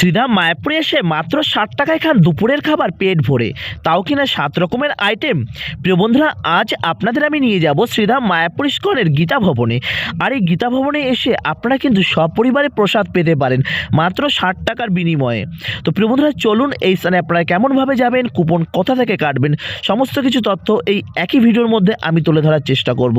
শ্রীধাম মায়াপুরে এসে মাত্র ষাট টাকায় খান দুপুরের খাবার পেট ভরে। তাও কিনা সাত রকমের আইটেম প্রিয় বন্ধুরা, আজ আপনাদের আমি নিয়ে যাব শ্রীধাম মায়াপুর ইস্কনের গীতা ভবনে। আর এই গীতা ভবনে এসে আপনারা কিন্তু সপরিবারে প্রসাদ পেতে পারেন, মাত্র ষাট টাকার বিনিময়ে। তো প্রিয় বন্ধুরা, চলুন এই স্থানে আপনারা কেমনভাবে যাবেন, কুপন কোথা থেকে কাটবেন, সমস্ত কিছু তথ্য এই একই ভিডিওর মধ্যে আমি তুলে ধরার চেষ্টা করব।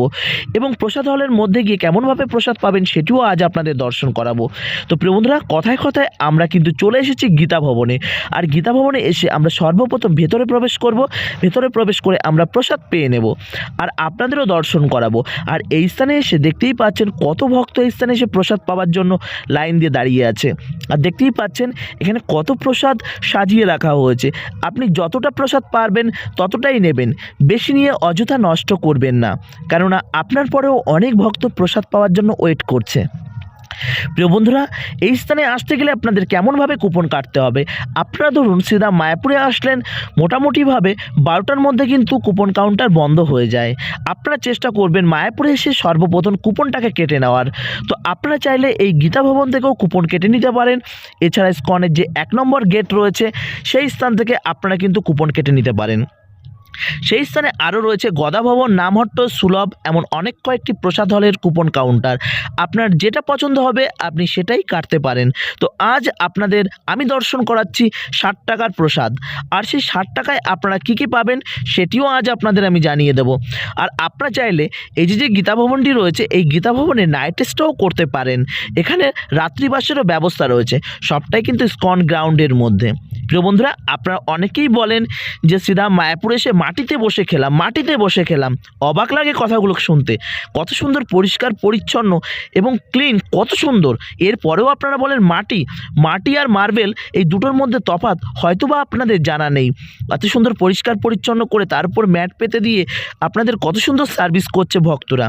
এবং প্রসাদ হলের মধ্যে গিয়ে কেমনভাবে প্রসাদ পাবেন সেটিও আজ আপনাদের দর্শন করাবো। তো প্রিয় বন্ধুরা, কথায় কথায় আমরা কিন্তু চলে এসেছি গীতা ভবনে। আর গীতা ভবনে এসে আমরা সর্বপ্রথম ভেতরে প্রবেশ করব। ভেতরে প্রবেশ করে আমরা প্রসাদ পেয়ে নেব আর আপনাদেরও দর্শন করাবো। আর এই স্থানে এসে দেখতেই পাচ্ছেন কত ভক্ত এই স্থানে এসে প্রসাদ পাওয়ার জন্য লাইন দিয়ে দাঁড়িয়ে আছে। আর দেখতেই পাচ্ছেন এখানে কত প্রসাদ সাজিয়ে রাখা হয়েছে। আপনি যতটা প্রসাদ পারবেন ততটাই নেবেন। বেশি নিয়ে অযথা নষ্ট করবেন না। কেননা আপনার পরেও অনেক ভক্ত প্রসাদ পাওয়ার জন্য ওয়েট করছে। প্রিয় বন্ধুরা, এই স্থানে আসতে গেলে আপনাদের কেমনভাবে কুপন কাটতে হবে? আপনারা ধরুন, সিধা মায়াপুরে আসলেন, মোটামুটিভাবে বারোটার মধ্যে কিন্তু কুপন কাউন্টার বন্ধ হয়ে যায়। আপনারা চেষ্টা করবেন মায়াপুরে এসে সর্বপ্রথম কুপনটাকে কেটে নেওয়ার। তো আপনারা চাইলে এই গীতা ভবন থেকেও কুপন কেটে নিতে পারেন। এছাড়া স্কনের যে এক নম্বর গেট রয়েছে, সেই স্থান থেকে আপনারা কিন্তু কুপন কেটে নিতে পারেন। সেই স্থানে আরও রয়েছে গদাভবন নামহট্ট, সুলভ, এমন অনেক কয়েকটি প্রসাদ হলের কুপন কাউন্টার। আপনার যেটা পছন্দ হবে, আপনি সেটাই কাটতে পারেন। তো আজ আপনাদের আমি দর্শন করাচ্ছি ষাট টাকার প্রসাদ। আর সেই ষাট টাকায় আপনারা কী কী পাবেন, সেটিও আজ আপনাদের আমি জানিয়ে দেব। আর আপনারা চাইলে এই যে যে গীতা ভবনটি রয়েছে, এই গীতা ভবনে নাইট স্টেও করতে পারেন। এখানে রাত্রিবাসেরও ব্যবস্থা রয়েছে। সবটাই কিন্তু স্কন গ্রাউন্ডের মধ্যে। প্রিয় বন্ধুরা, আপনারা অনেকেই বলেন যে সিধা মায়াপুর এসে মাটিতে বসে খেলাম, মাটিতে বসে খেলাম। অবাক লাগে কথাগুলো শুনতে। কত সুন্দর পরিষ্কার, পরিচ্ছন্ন এবং ক্লিন কত সুন্দর। এরপরেও আপনারা বলেন মাটি মাটি আর মার্বেল এই দুটোর মধ্যে তফাৎ হয়তোবা আপনাদের জানা নেই। এত সুন্দর পরিষ্কার, পরিচ্ছন্ন করে তারপর ম্যাট পেতে দিয়ে আপনাদের কত সুন্দর সার্ভিস করছে ভক্তরা।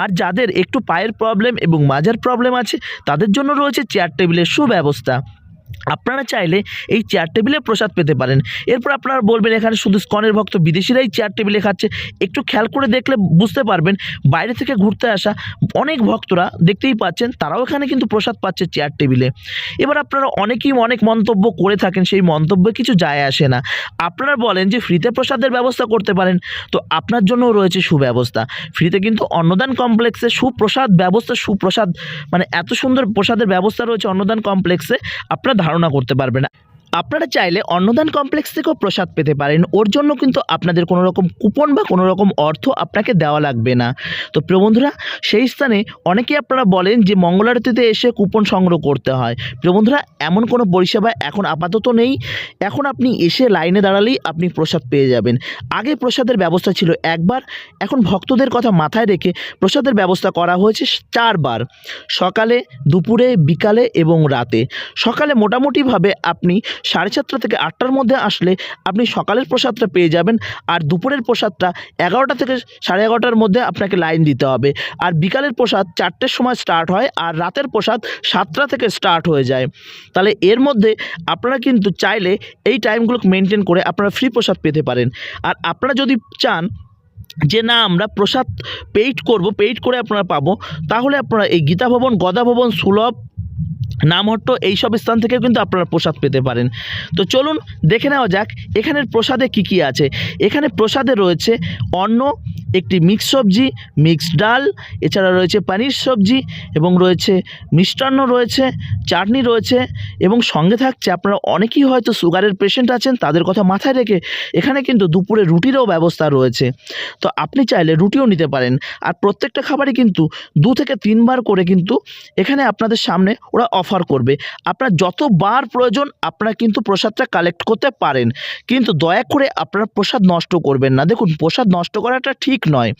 আর যাদের একটু পায়ের প্রবলেম এবং মাজার প্রবলেম আছে, তাদের জন্য রয়েছে চেয়ার টেবিলের সুব্যবস্থা। আপনারা চাইলে এই চেয়ার টেবিলে প্রসাদ পেতে পারেন। এরপর আপনারা বলবেন, এখানে শুধু স্কনের ভক্ত বিদেশিরাই চেয়ার টেবিলে খাচ্ছে। একটু খেয়াল করে দেখলে বুঝতে পারবেন, বাইরে থেকে ঘুরতে আসা অনেক ভক্তরা দেখতেই পাচ্ছেন, তারাও এখানে কিন্তু প্রসাদ পাচ্ছে চেয়ার টেবিলে এবার আপনারা অনেকেই অনেক মন্তব্য করে থাকেন, সেই মন্তব্যে কিছু যায় আসে না। আপনারা বলেন যে, ফ্রিতে প্রসাদের ব্যবস্থা করতে পারেন। তো আপনার জন্যও রয়েছে সুব্যবস্থা। ফ্রিতে কিন্তু অন্নদান কমপ্লেক্সে সুপ্রসাদ ব্যবস্থা, সুপ্রসাদ মানে এত সুন্দর প্রসাদের ব্যবস্থা রয়েছে অন্নদান কমপ্লেক্সে। আপনারা ধারণা করতে পারবে না। আপনারা চাইলে অন্নদান কমপ্লেক্স থেকেও প্রসাদ পেতে পারেন। ওর জন্য কিন্তু আপনাদের কোনো রকম কুপন বা কোনো রকম অর্থ আপনাকে দেওয়া লাগবে না। তো প্রিয় বন্ধুরা, সেই স্থানে অনেকেই আপনারা বলেন যে মঙ্গলারতিতে এসে কুপন সংগ্রহ করতে হয়। প্রিয় বন্ধুরা, এমন কোনো পরিষেবা এখন আপাতত নেই। এখন আপনি এসে লাইনে দাঁড়ালেই আপনি প্রসাদ পেয়ে যাবেন। আগে প্রসাদের ব্যবস্থা ছিল একবার, এখন ভক্তদের কথা মাথায় রেখে প্রসাদের ব্যবস্থা করা হয়েছে চারবার। সকালে, দুপুরে, বিকালে এবং রাতে। সকালে মোটামুটিভাবে আপনি সাড়ে সাতটা থেকে আটটার মধ্যে আসলে আপনি সকালের প্রসাদটা পেয়ে যাবেন আর দুপুরের প্রসাদটা এগারোটা থেকে সাড়ে এগারোটার মধ্যে আপনাকে লাইন দিতে হবে। আর বিকালের প্রসাদ চারটের সময় স্টার্ট হয় আর রাতের প্রসাদ সাতটা থেকে স্টার্ট হয়ে যায়। তাহলে এর মধ্যে আপনারা কিন্তু চাইলে এই টাইমগুলো মেনটেন করে আপনারা ফ্রি প্রসাদ পেতে পারেন। আর আপনারা যদি চান যে না, আমরা প্রসাদ পেইড করব পেইড করে আপনারা পাবো, তাহলে আপনারা এই গীতা ভবন, গদা ভবন, সুলভ নামহট্ট এইসব স্থান থেকেও কিন্তু আপনারা প্রসাদ পেতে পারেন। তো চলুন দেখে নেওয়া যাক, এখানের প্রসাদে কি কি আছে? এখানে প্রসাদে রয়েছে অন্ন একটি মিক্স সবজি মিক্স ডাল, এছাড়া রয়েছে পানির সবজি এবং রয়েছে মিষ্টান্ন রয়েছে, চাটনি রয়েছে এবং সঙ্গে থাকছে আপনারা অনেকেই হয়তো সুগারের পেশেন্ট আছেন, তাদের কথা মাথায় রেখে এখানে কিন্তু দুপুরে রুটিরও ব্যবস্থা রয়েছে। তো আপনি চাইলে রুটিও নিতে পারেন আর প্রত্যেকটা খাবারই কিন্তু দু থেকে তিনবার করে কিন্তু এখানে আপনাদের সামনে ওরা অফার করবে। আপনার যতবার প্রয়োজন আপনারা কিন্তু প্রসাদটা কালেক্ট করতে পারেন। কিন্তু দয়া করে আপনারা প্রসাদ নষ্ট করবেন না। দেখুন, প্রসাদ নষ্ট করাটা ঠিক নয়।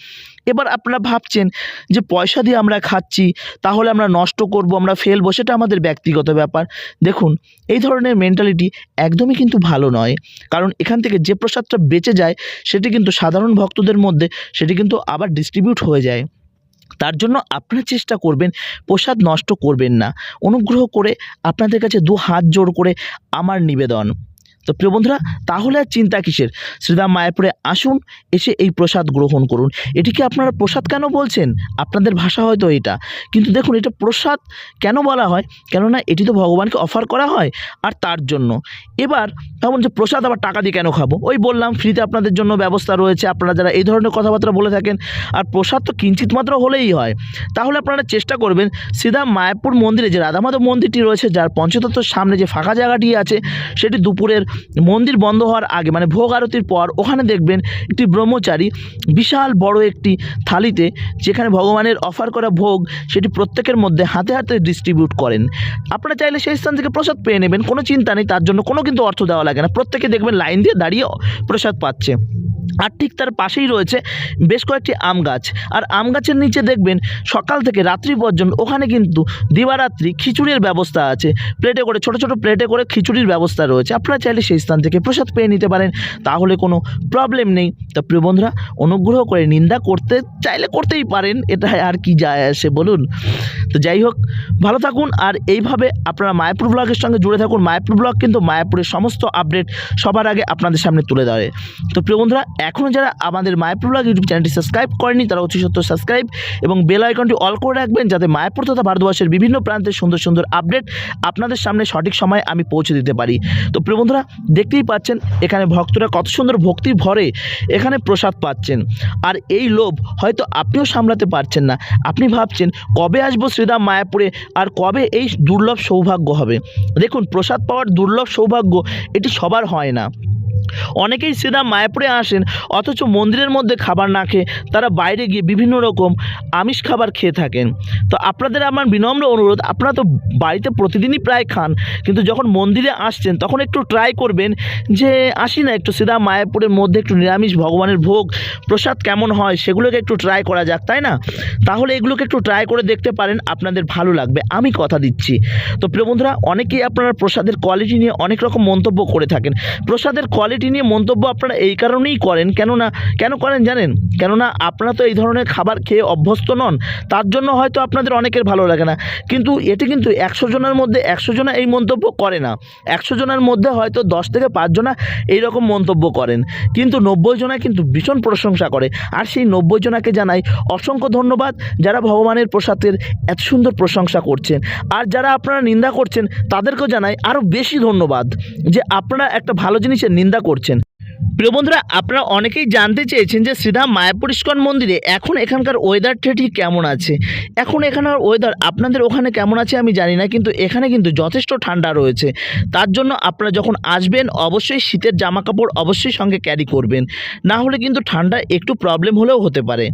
এবার আপনারা ভাবছেন যে পয়সা দিয়ে আমরা খাচ্ছি, তাহলে আমরা নষ্ট করব, আমরা ফেলব, সেটা আমাদের ব্যক্তিগত ব্যাপার। দেখুন, এই ধরনের মেন্টালিটি একদমই কিন্তু ভালো নয়। কারণ এখান থেকে যে প্রসাদটা বেঁচে যায়, সেটি কিন্তু সাধারণ ভক্তদের মধ্যে, সেটি কিন্তু আবার ডিস্ট্রিবিউট হয়ে যায়। তার জন্য আপনারা চেষ্টা করবেন, প্রসাদ নষ্ট করবেন না। অনুগ্রহ করে আপনাদের কাছে দু হাত জোড় করে আমার নিবেদন। তো প্রিয় বন্ধুরা, তাহলে আর চিন্তা কিসের? শ্রীধাম মায়াপুরে আসুন, এসে এই প্রসাদ গ্রহণ করুন। এটিকে আপনারা প্রসাদ কেন বলছেন? আপনাদের ভাষা হয়তো এটা। কিন্তু দেখুন, এটা প্রসাদ কেন বলা হয়? কেননা এটি তো ভগবানকে অফার করা হয়, আর তার জন্য। এবার তেমন যে প্রসাদ, আবার টাকা দিয়ে কেন খাব? ওই বললাম, ফ্রিতে আপনাদের জন্য ব্যবস্থা রয়েছে, আপনারা যারা এই ধরনের কথাবার্তা বলে থাকেন, আর প্রসাদ তো কিঞ্চিত মাত্র হলেই হয়। তাহলে আপনারা চেষ্টা করবেন সিধা মায়াপুর মন্দিরে যে রাধামাধব মন্দিরটি রয়েছে, যার পঞ্চতত্ত্বর সামনে যে ফাঁকা জায়গাটি আছে, সেটি দুপুরের মন্দির বন্ধ হওয়ার আগে মানে ভোগ আরতির পর, ওখানে দেখবেন একটি ব্রহ্মচারী বিশাল বড় একটি থালিতে, যেখানে ভগবানের অফার করা ভোগ, সেটি প্রত্যেকের মধ্যে হাতে হাতে ডিস্ট্রিবিউট করেন। আপনারা চাইলে সেই স্থান থেকে প্রসাদ পেয়ে নেবেন, কোনো চিন্তা নেই, তার জন্য কোনো কিন্তু অর্থ দেওয়া লাগে না। প্রত্যেকে দেখবেন লাইন দিয়ে দাঁড়িয়ে প্রসাদ পাচ্ছে। আর ঠিক তার পাশেই রয়েছে বেশ কয়েকটি আম গাছ। আর আম গাছের নিচে দেখবেন সকাল থেকে রাত্রি পর্যন্ত ওখানে কিন্তু দিবারাত্রি খিচুড়ির ব্যবস্থা আছে। প্লেটে করে, ছোট ছোট প্লেটে করে খিচুড়ির ব্যবস্থা রয়েছে। আপনারা চাইলে সেই স্থান থেকে প্রসাদ পেয়ে নিতে পারেন। তাহলে কোনো প্রবলেম নেই। তা প্রিয় বন্ধুরা, অনুগ্রহ করে নিন্দা করতে, চাইলে করতেই পারেন। এটা আর কি যায় আসে বলুন। তো যাই হোক, ভালো থাকুন। আর এইভাবে আপনারা মায়াপুর ব্লগের সঙ্গে জুড়ে থাকুন। মায়াপুর ব্লগ কিন্তু মায়াপুরের সমস্ত আপডেট সবার আগে আপনাদের সামনে তুলে ধরে। তো প্রিয় বন্ধুরা এখনও যারা আমাদের মায়াপুর ইউটিউব চ্যানেলটি সাবস্ক্রাইব করেনি তারা অতি সত্য সাবস্ক্রাইব এবং বেল আইকনটি অল করে রাখবেন যাতে মায়াপুর তথা ভারতবর্ষের বিভিন্ন প্রান্তের সুন্দর সুন্দর আপডেট আপনাদের সামনে সঠিক সময়ে আমি পৌঁছে দিতে পারি। তো প্রিয় বন্ধুরা, দেখতেই পাচ্ছেন এখানে ভক্তরা কত সুন্দর ভক্তি ভরে এখানে প্রসাদ পাচ্ছেন। আর এই লোভ হয়তো আপনিও সামলাতে পারছেন না। আপনি ভাবছেন, কবে আসব শ্রীরাম মায়াপুরে আর কবে এই দুর্লভ সৌভাগ্য হবে? দেখুন, প্রসাদ পাওয়ার দুর্লভ সৌভাগ্য এটি সবার হয় না। অনেকেই সিধা মায়াপুরে আসেন, অথচ মন্দিরের মধ্যে খাবার না খেয়ে তারা বাইরে গিয়ে বিভিন্ন রকম আমিষ খাবার খেয়ে থাকেন। তো আপনাদের আমার বিনম্র অনুরোধ, আপনারা তো বাড়িতে প্রতিদিনই প্রায় খান, কিন্তু যখন মন্দিরে আসছেন তখন একটু ট্রাই করবেন যে, আসি না একটু সিধা মায়াপুরের মধ্যে একটু নিরামিষ ভগবানের ভোগ, প্রসাদ কেমন হয় সেগুলোকে একটু ট্রাই করা যাক, তাই না? তাহলে এগুলোকে একটু ট্রাই করে দেখতে পারেন, আপনাদের ভালো লাগবে, আমি কথা দিচ্ছি। তো প্রিয় বন্ধুরা, অনেকেই আপনারা প্রসাদের কোয়ালিটি নিয়ে অনেক রকম মন্তব্য করে থাকেন। প্রসাদের কোয়ালিটি নিয়ে মন্তব্য আপনারা এই কারণেই করেন। কেননা, কেন করেন জানেন? কেননা, আপনারা তো এই ধরনের খাবার খেয়ে অভ্যস্ত নন। তার জন্য হয়তো আপনাদের অনেকের ভালো লাগে না। কিন্তু এটি কিন্তু একশো জনের মধ্যে একশো জনা এই মন্তব্য করে না। একশো জনের মধ্যে হয়তো দশ থেকে পাঁচজনা এইরকম মন্তব্য করেন। কিন্তু নব্বই জনা কিন্তু ভীষণ প্রশংসা করে। আর সেই নব্বই জনাকে জানাই অসংখ্য ধন্যবাদ যারা ভগবানের প্রসাদের এত সুন্দর প্রশংসা করছেন। আর যারা আপনারা নিন্দা করছেন, তাদেরকেও জানাই আরও বেশি ধন্যবাদ যে আপনারা একটা ভালো জিনিসের নিন্দা করছেন। করছেন প্রিয় বন্ধুরা, আপনারা অনেকেই জানতে চেয়েছেন যে শ্রীধাম মায়াপুর ইস্কন মন্দিরে এখন এখানকার ওয়েদারটা ঠিক কেমন আছে? এখন এখানের ওয়েদার আপনাদের ওখানে কেমন আছে আমি জানি না, কিন্তু এখানে কিন্তু যথেষ্ট ঠান্ডা রয়েছে। তার জন্য আপনারা যখন আসবেন, অবশ্যই শীতের জামা কাপড় অবশ্যই সঙ্গে ক্যারি করবেন। না হলে কিন্তু ঠান্ডা একটু প্রবলেম হলেও হতে পারে।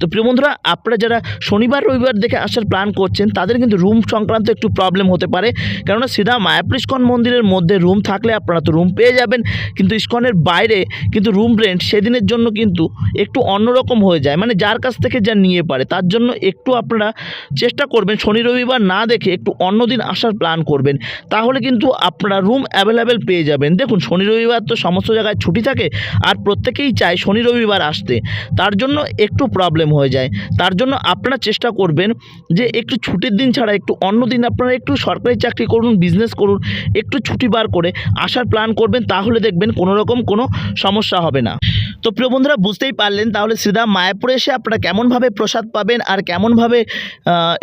তো প্রিয় বন্ধুরা, আপনারা যারা শনিবার, রবিবার দেখে আসার প্ল্যান করছেন, তাদের কিন্তু রুম সংক্রান্ত একটু প্রবলেম হতে পারে। কেননা সিধা মায়াপুর ইস্কন মন্দিরের মধ্যে রুম থাকলে আপনারা তো রুম পেয়ে যাবেন। কিন্তু ইস্কনের বাইরে কিন্তু রুম রেন্ট সেদিনের জন্য কিন্তু একটু অন্যরকম হয়ে যায়। মানে যার কাছ থেকে যা নিয়ে পারে, তার জন্য একটু আপনারা চেষ্টা করবেন, শনি রবিবার না দেখে একটু অন্য দিন আসার প্ল্যান করবেন। তাহলে কিন্তু আপনারা রুম অ্যাভেলেবেল পেয়ে যাবেন। দেখুন, শনি রবিবার তো সমস্ত জায়গায় ছুটি থাকে আর প্রত্যেকেই চায় শনি রবিবার আসতে। তার জন্য একটু প্রবলেম হয়ে যায়। তার জন্য আপনারা চেষ্টা করবেন যে একটু ছুটির দিন ছাড়া একটু অন্য দিন আপনারা একটু সরকারি চাকরি করুন বিজনেস করুন, একটু ছুটি বার করে আসার প্ল্যান করবেন। তাহলে দেখবেন কোনো রকম কোনো সমস্যা হবে না। তো প্রিয় বন্ধুরা, বুঝতেই পারলেন, তাহলে শ্রীরাম মায়াপুরে এসে আপনারা কেমনভাবে প্রসাদ পাবেন আর কেমনভাবে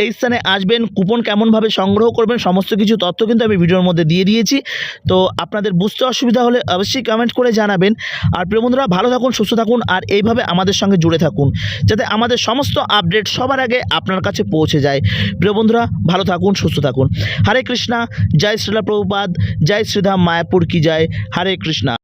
এই স্থানে আসবেন, কুপন কেমনভাবে সংগ্রহ করবেন, সমস্ত কিছু তথ্য কিন্তু আমি ভিডিওর মধ্যে দিয়ে দিয়েছি। তো আপনাদের বুঝতে অসুবিধা হলে অবশ্যই কমেন্ট করে জানাবেন। আর প্রিয় বন্ধুরা, ভালো থাকুন, সুস্থ থাকুন, আর এইভাবে আমাদের সঙ্গে জুড়ে থাকুন, যাতে আমাদের সমস্ত আপডেট সবার আগে আপনার কাছে পৌঁছে যায়। প্রিয় বন্ধুরা, ভালো থাকুন, সুস্থ থাকুন। হরে কৃষ্ণা, জয় শ্রীলা প্রভুপাদ, জয় শ্রীধাম মায়াপুর কি জয়। হরে কৃষ্ণা।